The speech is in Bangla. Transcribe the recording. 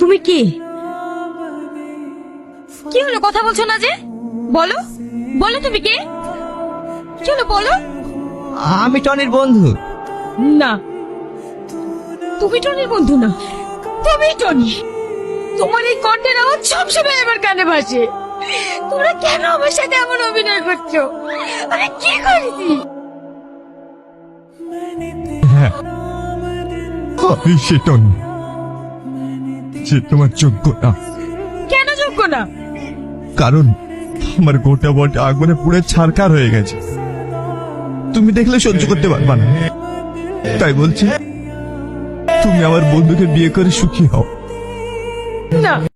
তুমি কি? কি হলো কথা বলছো না যে? বলো বলো তুমি কে? কি হলো বলো। আমি টনির বন্ধু। না তুমি টনির বন্ধু না তুমি টনি। তোমার এই কণ্ঠের আওয়াজ সবসময় আমার কানে ভাসে। তোমরা কেন আমার সাথে এমন অভিনয় করছ? আরে কি করেছি? হ্যাঁ আমি সে টনি। সে তোমার যোগ্য না কেন যোগ্য না কারণ আমার গোটা বট আগুনে পুড়ে ছারকার হয়ে গেছে। তুমি দেখলে সহ্য করতে পারবা না। তাই বলছি তুমি আমার বন্ধুকে বিয়ে করে সুখী হও। না।